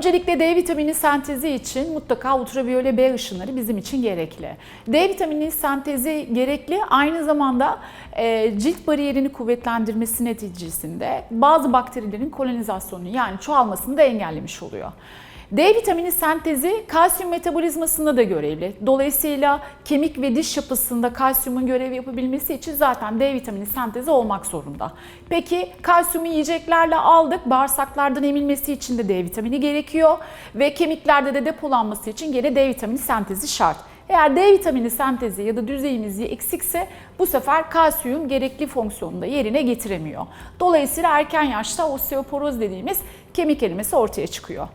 Öncelikle D vitamini sentezi için mutlaka ultraviyole B ışınları bizim için gerekli. D vitamini sentezi gerekli aynı zamanda e, cilt bariyerini kuvvetlendirmesi neticesinde bazı bakterilerin kolonizasyonunu yani çoğalmasını da engellemiş oluyor. D vitamini sentezi kalsiyum metabolizmasında da görevli. Dolayısıyla kemik ve diş yapısında kalsiyumun görev yapabilmesi için zaten D vitamini sentezi olmak zorunda. Peki kalsiyumu yiyeceklerle aldık. Bağırsaklardan emilmesi için de D vitamini gerekiyor ve kemiklerde de depolanması için gene D vitamini sentezi şart. Eğer D vitamini sentezi ya da düzeyimiz eksikse bu sefer kalsiyum gerekli fonksiyonunu da yerine getiremiyor. Dolayısıyla erken yaşta osteoporoz dediğimiz kemik erimesi ortaya çıkıyor.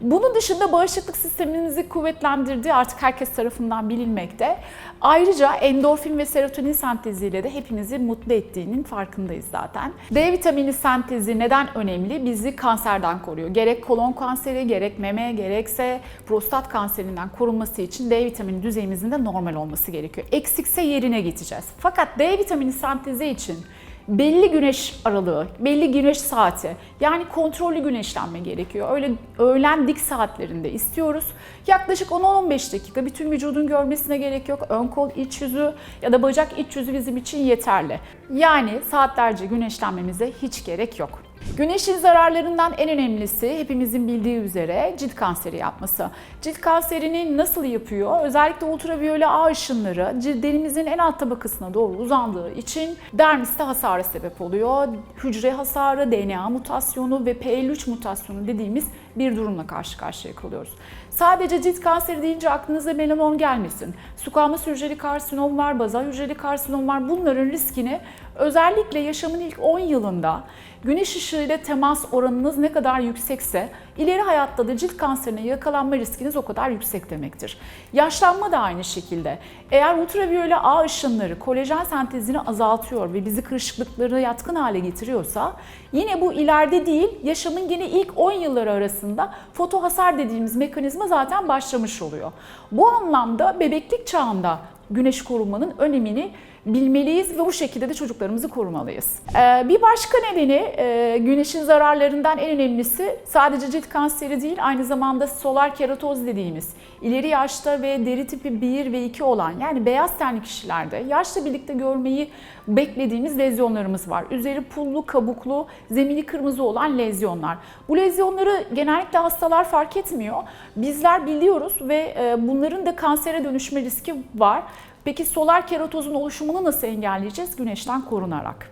Bunun dışında bağışıklık sistemimizi kuvvetlendirdiği artık herkes tarafından bilinmekte. Ayrıca endorfin ve serotonin senteziyle de hepimizi mutlu ettiğinin farkındayız zaten. D vitamini sentezi neden önemli? Bizi kanserden koruyor. Gerek kolon kanseri, gerek meme, gerekse prostat kanserinden korunması için D vitamini düzeyimizin de normal olması gerekiyor. Eksikse yerine geçeceğiz. Fakat D vitamini sentezi için belli güneş aralığı, belli güneş saati yani kontrollü güneşlenme gerekiyor. Öyle öğlen dik saatlerinde istiyoruz. Yaklaşık 10-15 dakika bütün vücudun görmesine gerek yok. Ön kol iç yüzü ya da bacak iç yüzü bizim için yeterli. Yani saatlerce güneşlenmemize hiç gerek yok. Güneşin zararlarından en önemlisi hepimizin bildiği üzere cilt kanseri yapması. Cilt kanserini nasıl yapıyor? Özellikle ultraviyole A ışınları cildlerimizin en alt tabakasına doğru uzandığı için dermiste hasara sebep oluyor. Hücre hasarı, DNA mutasyonu ve P53 mutasyonu dediğimiz bir durumla karşı karşıya kalıyoruz. Sadece cilt kanseri deyince aklınıza melanom gelmesin. Squamous hücreli karsinom var, bazal hücreli karsinom var. Bunların riskini özellikle yaşamın ilk 10 yılında güneş ışığıyla temas oranınız ne kadar yüksekse ileri hayatta da cilt kanserine yakalanma riskiniz o kadar yüksek demektir. Yaşlanma da aynı şekilde. Eğer ultraviyole A ışınları kolajen sentezini azaltıyor ve bizi kırışıklıkları yatkın hale getiriyorsa yine bu ileride değil yaşamın yine ilk 10 yılları arasında foto hasar dediğimiz mekanizma zaten başlamış oluyor. Bu anlamda bebeklik çağında güneş korumanın önemini bilmeliyiz ve bu şekilde de çocuklarımızı korumalıyız. Ee, bir başka nedeni e, güneşin zararlarından en önemlisi sadece cilt kanseri değil aynı zamanda solar keratoz dediğimiz ileri yaşta ve deri tipi 1 ve 2 olan yani beyaz tenli kişilerde yaşla birlikte görmeyi beklediğimiz lezyonlarımız var. Üzeri pullu, kabuklu, zemini kırmızı olan lezyonlar. Bu lezyonları genellikle hastalar fark etmiyor. Bizler biliyoruz ve e, bunların da kansere dönüşme riski var. Peki solar keratozun oluşumunu nasıl engelleyeceğiz? Güneşten korunarak.